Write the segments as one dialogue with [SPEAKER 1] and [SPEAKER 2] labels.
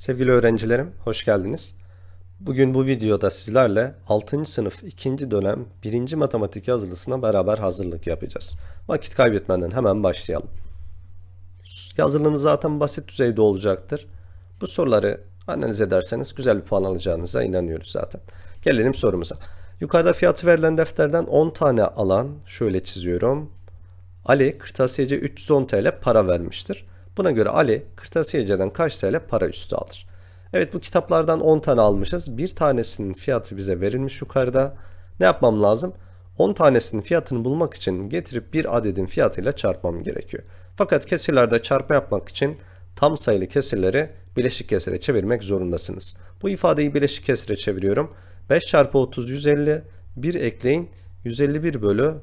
[SPEAKER 1] Sevgili öğrencilerim, hoş geldiniz. Bugün bu videoda sizlerle 6. sınıf 2. dönem 1. matematik yazılısına beraber hazırlık yapacağız. Vakit kaybetmeden hemen başlayalım. Yazılımınız zaten basit düzeyde olacaktır. Bu soruları analiz ederseniz güzel bir puan alacağınıza inanıyoruz zaten. Gelelim sorumuza. Yukarıda fiyatı verilen defterden 10 tane alan, şöyle çiziyorum. Ali kırtasiyeci 310 TL para vermiştir. Buna göre Ali kırtasiyeciden kaç TL para üstü alır? Evet bu kitaplardan 10 tane almışız. Bir tanesinin fiyatı bize verilmiş yukarıda. Ne yapmam lazım? 10 tanesinin fiyatını bulmak için getirip bir adedin fiyatıyla çarpmam gerekiyor. Fakat kesirlerde çarpma yapmak için tam sayılı kesirleri bileşik kesire çevirmek zorundasınız. Bu ifadeyi bileşik kesire çeviriyorum. 5 çarpı 30 150, 1 ekleyin 151 bölü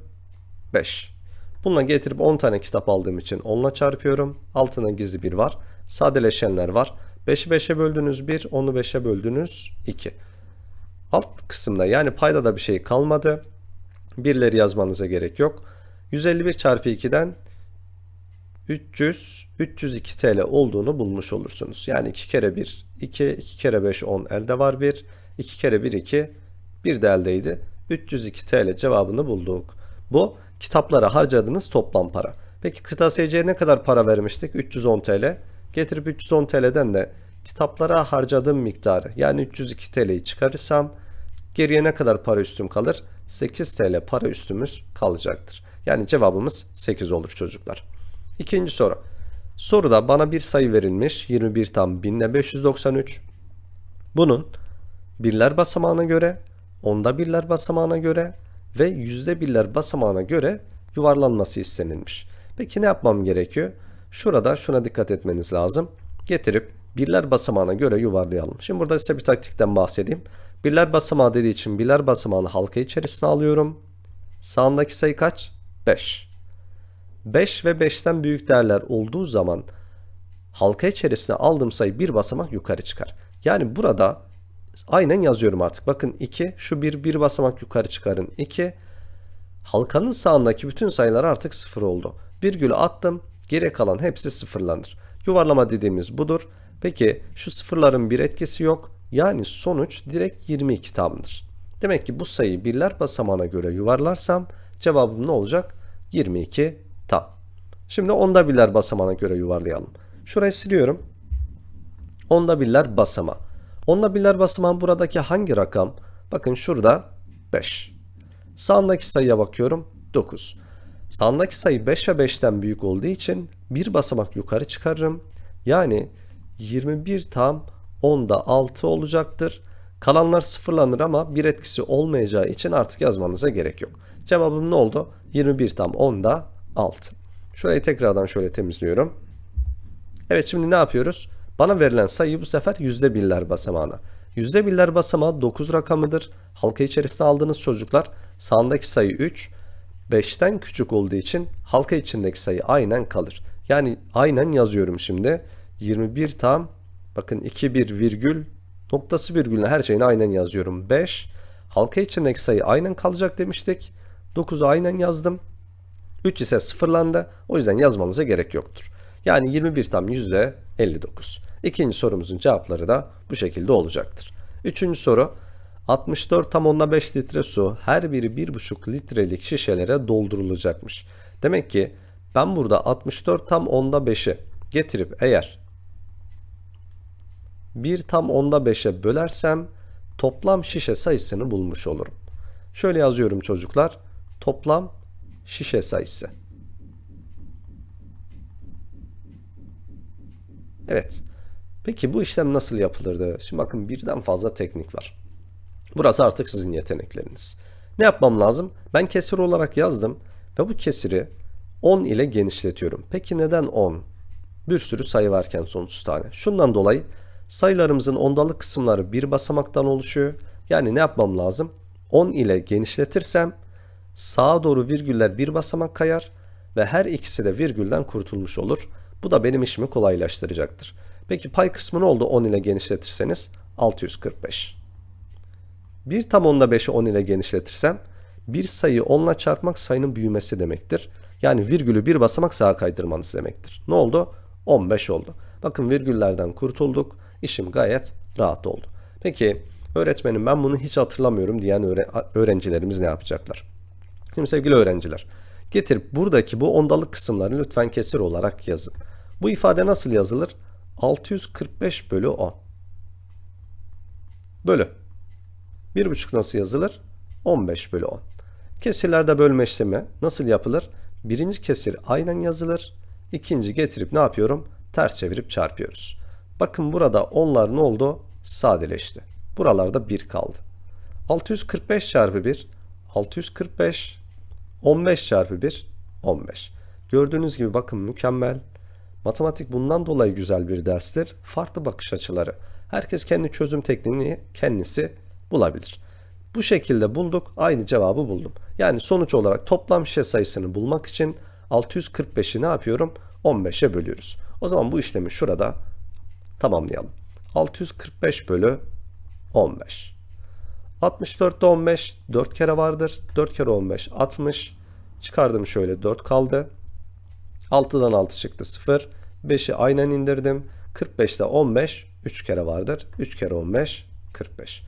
[SPEAKER 1] 5. Bununla getirip 10 tane kitap aldığım için 10'la çarpıyorum. Altına gizli bir var. Sadeleşenler var. 5'i 5'e böldünüz 1, 10'u 5'e böldünüz 2. Alt kısımda yani payda da bir şey kalmadı. Birleri yazmanıza gerek yok. 151 çarpı 2'den 300, 302 TL olduğunu bulmuş olursunuz. Yani 2 kere 1, 2, 2 kere 5, 10 elde var 1, 2 kere 1, 2, 1 de eldeydi. 302 TL cevabını bulduk. Bu kitaplara harcadığınız toplam para. Peki kırtasiyeciye ne kadar para vermiştik? 310 TL. Getirip 310 TL'den de kitaplara harcadığım miktarı yani 302 TL'yi çıkarırsam geriye ne kadar para üstüm kalır? 8 TL para üstümüz kalacaktır. Yani cevabımız 8 olur çocuklar. İkinci soru. Soruda bana bir sayı verilmiş 21 tam 1000 ile 593. Bunun birler basamağına göre, onda birler basamağına göre ve yüzde birler basamağına göre yuvarlanması istenilmiş. Peki ne yapmam gerekiyor? Şurada şuna dikkat etmeniz lazım. Getirip birler basamağına göre yuvarlayalım. Şimdi burada size bir taktikten bahsedeyim. Birler basamağı dediği için birler basamağını halka içerisine alıyorum. Sağındaki sayı kaç? 5. 5 ve 5'ten büyük değerler olduğu zaman halka içerisine aldığım sayı bir basamak yukarı çıkar. Yani burada aynen yazıyorum artık. Bakın 2 şu bir bir basamak yukarı çıkarın 2. Halkanın sağındaki bütün sayılar artık sıfır oldu. Virgülü attım. Geri kalan hepsi sıfırlanır. Yuvarlama dediğimiz budur. Peki şu sıfırların bir etkisi yok. Yani sonuç direkt 22 tamdır. Demek ki bu sayıyı birler basamağına göre yuvarlarsam cevabım ne olacak? 22 tam. Şimdi onda birler basamağına göre yuvarlayalım. Şurayı siliyorum. Onda birler basamağı. Onda birler basamağı buradaki hangi rakam? Bakın şurada 5. Sağındaki sayıya bakıyorum 9. Sağındaki sayı 5 ve 5'ten büyük olduğu için bir basamak yukarı çıkarırım. Yani 21 tam 10'da 6 olacaktır. Kalanlar sıfırlanır ama bir etkisi olmayacağı için artık yazmanıza gerek yok. Cevabım ne oldu? 21 tam 10'da 6. Şurayı tekrardan şöyle temizliyorum. Evet şimdi ne yapıyoruz? Bana verilen sayı bu sefer yüzde birler basamağına. Yüzde birler basamağı 9 rakamıdır. Halka içerisinde aldığınız çocuklar sağındaki sayı 3, 5'ten küçük olduğu için halka içindeki sayı aynen kalır. Yani aynen yazıyorum şimdi. 21 tam bakın 2 1 virgül noktası virgülüne her şeyini aynen yazıyorum. 5 halka içindeki sayı aynen kalacak demiştik. 9'u aynen yazdım. 3 ise sıfırlandı. O yüzden yazmanıza gerek yoktur. Yani 21 tam yüzde 59. İkinci sorumuzun cevapları da bu şekilde olacaktır. Üçüncü soru 64 tam onda 5 litre su her biri 1,5 litrelik şişelere doldurulacakmış. Demek ki ben burada 64 tam onda 5'i getirip eğer 1 tam onda 5'e bölersem toplam şişe sayısını bulmuş olurum. Şöyle yazıyorum çocuklar. Toplam şişe sayısı. Evet. Peki bu işlem nasıl yapılırdı? Şimdi bakın birden fazla teknik var. Burası artık sizin yetenekleriniz. Ne yapmam lazım? Ben kesir olarak yazdım ve bu kesiri 10 ile genişletiyorum. Peki neden 10? Bir sürü sayı varken sonsuz tane. Şundan dolayı sayılarımızın ondalık kısımları bir basamaktan oluşuyor. Yani ne yapmam lazım? 10 ile genişletirsem sağa doğru virgüller bir basamak kayar ve her ikisi de virgülden kurtulmuş olur. Bu da benim işimi kolaylaştıracaktır. Peki pay kısmı ne oldu 10 ile genişletirseniz? 645. 1 tam 10'da 5'i 10 ile genişletirsem bir sayıyı 10 ile çarpmak sayının büyümesi demektir. Yani virgülü bir basamak sağa kaydırmanız demektir. Ne oldu? 15 oldu. Bakın virgüllerden kurtulduk. İşim gayet rahat oldu. Peki öğretmenim ben bunu hiç hatırlamıyorum diyen öğre- öğrencilerimiz ne yapacaklar? Şimdi sevgili öğrenciler, getirip buradaki bu ondalık kısımları lütfen kesir olarak yazın. Bu ifade nasıl yazılır? 645 bölü 10. Bölü. 1,5 nasıl yazılır? 15 bölü 10. Kesirlerde bölme işlemi nasıl yapılır? Birinci kesir aynen yazılır. İkinci getirip ne yapıyorum? Ters çevirip çarpıyoruz. Bakın burada onlar ne oldu? Sadeleşti. Buralarda 1 kaldı. 645 çarpı 1 645 15 çarpı 1 15. Gördüğünüz gibi bakın mükemmel. Matematik bundan dolayı güzel bir derstir. Farklı bakış açıları. Herkes kendi çözüm tekniğini kendisi bulabilir. Bu şekilde bulduk. Aynı cevabı buldum. Yani sonuç olarak toplam şişe sayısını bulmak için 645'i ne yapıyorum? 15'e bölüyoruz. O zaman bu işlemi şurada tamamlayalım. 645 bölü 15. 64'te 15 4 kere vardır. 4 kere 15 60. Çıkardım şöyle 4 kaldı. 6'dan 6 çıktı 0. 5'i aynen indirdim. 45'te 15 3 kere vardır. 3 kere 15 45.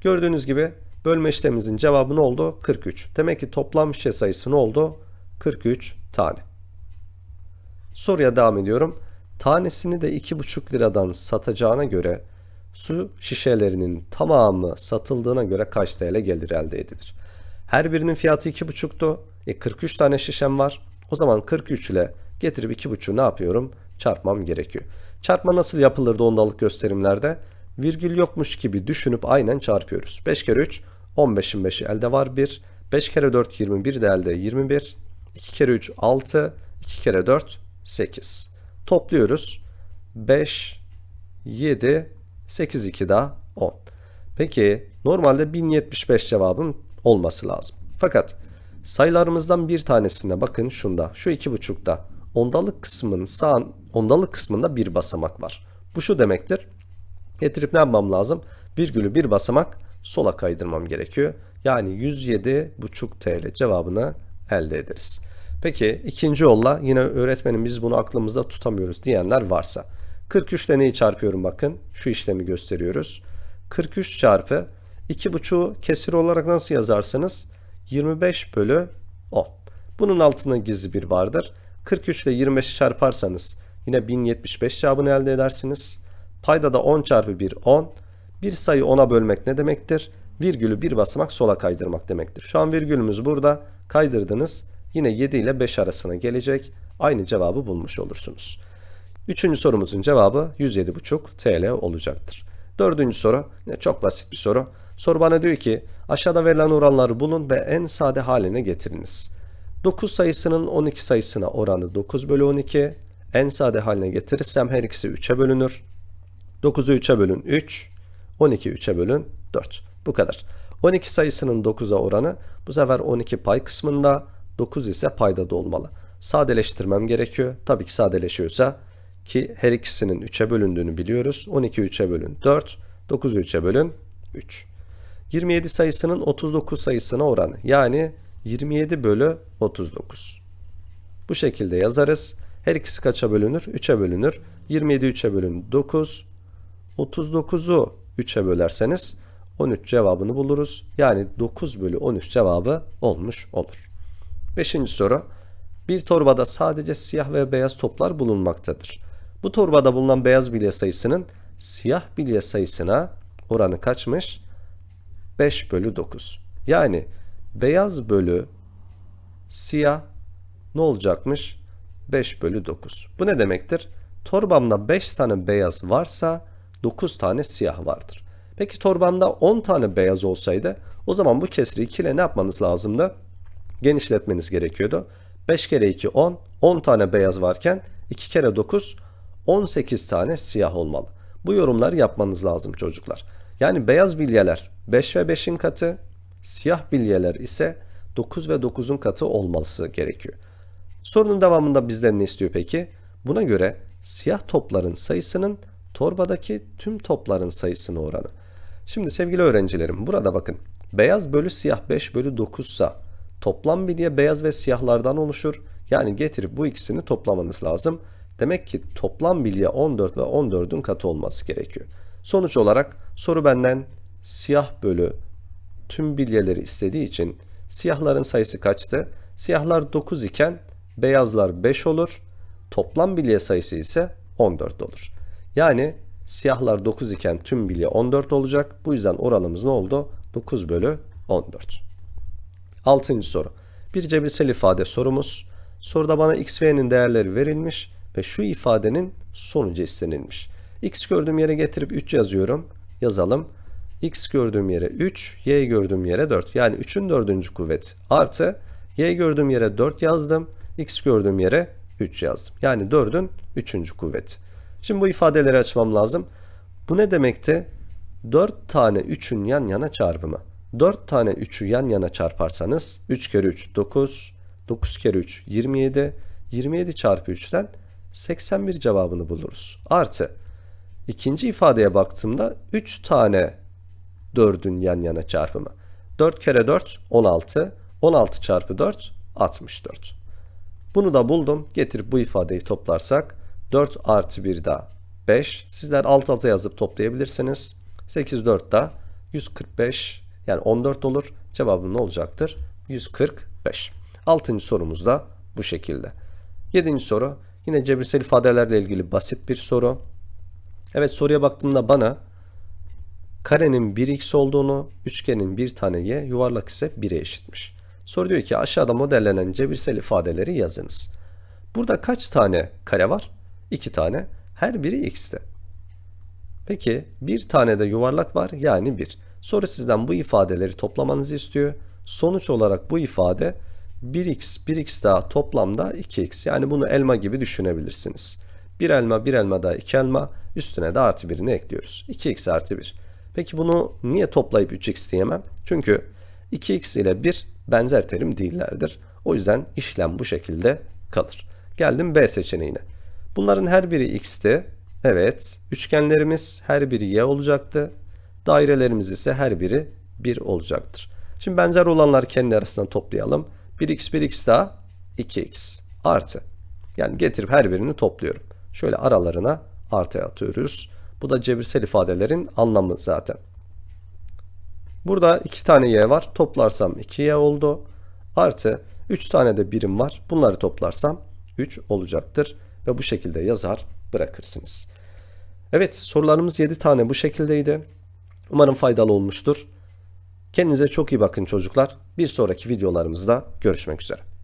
[SPEAKER 1] Gördüğünüz gibi bölme işlemimizin cevabı ne oldu? 43. Demek ki toplam şişe sayısı ne oldu? 43 tane. Soruya devam ediyorum. Tanesini de 2,5 liradan satacağına göre su şişelerinin tamamı satıldığına göre kaç TL gelir elde edilir? Her birinin fiyatı 2,5'tu. E 43 tane şişem var. O zaman 43 ile getirip 2,5'u ne yapıyorum? Çarpmam gerekiyor. Çarpma nasıl yapılırdı ondalık gösterimlerde? Virgül yokmuş gibi düşünüp aynen çarpıyoruz. 5 kere 3 15'in 5'i elde var 1. 5 kere 4 21 de elde 21. 2 kere 3 6. 2 kere 4 8. Topluyoruz. 5 7 8 2 daha 10. Peki normalde 1075 cevabın olması lazım. Fakat sayılarımızdan bir tanesinde bakın şunda şu iki buçukta ondalık kısmın sağ ondalık kısmında bir basamak var. Bu şu demektir. Getirip ne yapmam lazım? Virgülü bir basamak sola kaydırmam gerekiyor. Yani 107,5 TL cevabını elde ederiz. Peki ikinci yolla yine öğretmenim biz bunu aklımızda tutamıyoruz diyenler varsa. 43 ile neyi çarpıyorum bakın. Şu işlemi gösteriyoruz. 43 çarpı 2,5'u kesir olarak nasıl yazarsınız? 25 bölü 10. Bunun altında gizli bir vardır. 43 ile 25'i çarparsanız yine 1075 cevabını elde edersiniz. Payda da 10 çarpı 1 10. Bir sayı 10'a bölmek ne demektir? Virgülü bir basamak sola kaydırmak demektir. Şu an virgülümüz burada. Kaydırdınız. Yine 7 ile 5 arasına gelecek. Aynı cevabı bulmuş olursunuz. Üçüncü sorumuzun cevabı 107,5 TL olacaktır. Dördüncü soru yine çok basit bir soru. Soru bana diyor ki aşağıda verilen oranları bulun ve en sade haline getiriniz. 9 sayısının 12 sayısına oranı 9 bölü 12. En sade haline getirirsem her ikisi 3'e bölünür. 9'u 3'e bölün 3. 12 3'e bölün 4. Bu kadar. 12 sayısının 9'a oranı bu sefer 12 pay kısmında 9 ise payda da olmalı. Sadeleştirmem gerekiyor. Tabii ki sadeleşiyorsa ki her ikisinin 3'e bölündüğünü biliyoruz. 12 3'e bölün 4, 9'u 3'e bölün 3. 27 sayısının 39 sayısına oranı yani 27 bölü 39. Bu şekilde yazarız. Her ikisi kaça bölünür? 3'e bölünür. 27 3'e bölün 9. 39'u 3'e bölerseniz 13 cevabını buluruz. Yani 9 bölü 13 cevabı olmuş olur. Beşinci soru. Bir torbada sadece siyah ve beyaz toplar bulunmaktadır. Bu torbada bulunan beyaz bilye sayısının siyah bilye sayısına oranı kaçmış? 5 bölü 9. Yani beyaz bölü siyah ne olacakmış? 5 bölü 9. Bu ne demektir? Torbamda 5 tane beyaz varsa 9 tane siyah vardır. Peki torbamda 10 tane beyaz olsaydı o zaman bu kesri 2 ile ne yapmanız lazımdı? Genişletmeniz gerekiyordu. 5 kere 2 10. 10 tane beyaz varken 2 kere 9 18 tane siyah olmalı. Bu yorumları yapmanız lazım çocuklar. Yani beyaz bilyeler 5 ve 5'in katı, siyah bilyeler ise 9 ve 9'un katı olması gerekiyor. Sorunun devamında bizden ne istiyor peki? Buna göre siyah topların sayısının torbadaki tüm topların sayısına oranı. Şimdi sevgili öğrencilerim burada bakın. Beyaz bölü siyah 5 bölü 9 sa toplam bilye beyaz ve siyahlardan oluşur. Yani getirip bu ikisini toplamanız lazım. Demek ki toplam bilye 14 ve 14'ün katı olması gerekiyor. Sonuç olarak soru benden siyah bölü tüm bilyeleri istediği için siyahların sayısı kaçtı? Siyahlar 9 iken beyazlar 5 olur. Toplam bilye sayısı ise 14 olur. Yani siyahlar 9 iken tüm bilye 14 olacak. Bu yüzden oranımız ne oldu? 9 bölü 14. Altıncı soru. Bir cebirsel ifade sorumuz. Soruda bana x ve y'nin değerleri verilmiş ve şu ifadenin sonucu istenilmiş. x gördüğüm yere getirip 3 yazıyorum. Yazalım. x gördüğüm yere 3, y gördüğüm yere 4. Yani 3'ün 4. kuvveti artı y gördüğüm yere 4 yazdım. X gördüğüm yere 3 yazdım. Yani 4'ün 3. kuvveti. Şimdi bu ifadeleri açmam lazım. Bu ne demekti? 4 tane 3'ün yan yana çarpımı. 4 tane 3'ü yan yana çarparsanız 3 kere 3 9, 9 kere 3 27, 27 çarpı 3'ten 81 cevabını buluruz. Artı ikinci ifadeye baktığımda 3 tane 4'ün yan yana çarpımı. 4 kere 4 16, 16 çarpı 4 64. Bunu da buldum. Getirip bu ifadeyi toplarsak 4 artı 1 daha 5. Sizler alt alta yazıp toplayabilirsiniz. 8 4 daha 145 yani 14 olur. Cevabım ne olacaktır? 145. Altıncı sorumuz da bu şekilde. Yedinci soru yine cebirsel ifadelerle ilgili basit bir soru. Evet soruya baktığımda bana karenin 1x olduğunu, üçgenin bir tane y, yuvarlak ise 1'e eşitmiş. Soru diyor ki aşağıda modellenen cebirsel ifadeleri yazınız. Burada kaç tane kare var? 2 tane. Her biri x'te. Peki bir tane de yuvarlak var yani 1. Soru sizden bu ifadeleri toplamanızı istiyor. Sonuç olarak bu ifade 1x, 1x daha toplamda 2x. Yani bunu elma gibi düşünebilirsiniz. Bir elma, bir elma daha iki elma. Üstüne de artı birini ekliyoruz. 2x artı 1. Peki bunu niye toplayıp 3x diyemem? Çünkü 2x ile 1 benzer terim değillerdir. O yüzden işlem bu şekilde kalır. Geldim B seçeneğine. Bunların her biri x'ti. Evet. Üçgenlerimiz her biri y olacaktı. Dairelerimiz ise her biri 1 olacaktır. Şimdi benzer olanlar kendi arasından toplayalım. 1x 1x daha 2x artı. Yani getirip her birini topluyorum. Şöyle aralarına artı atıyoruz. Bu da cebirsel ifadelerin anlamı zaten. Burada 2 tane y var. Toplarsam 2y oldu. Artı 3 tane de birim var. Bunları toplarsam 3 olacaktır. Ve bu şekilde yazar bırakırsınız. Evet sorularımız 7 tane bu şekildeydi. Umarım faydalı olmuştur. Kendinize çok iyi bakın çocuklar. Bir sonraki videolarımızda görüşmek üzere.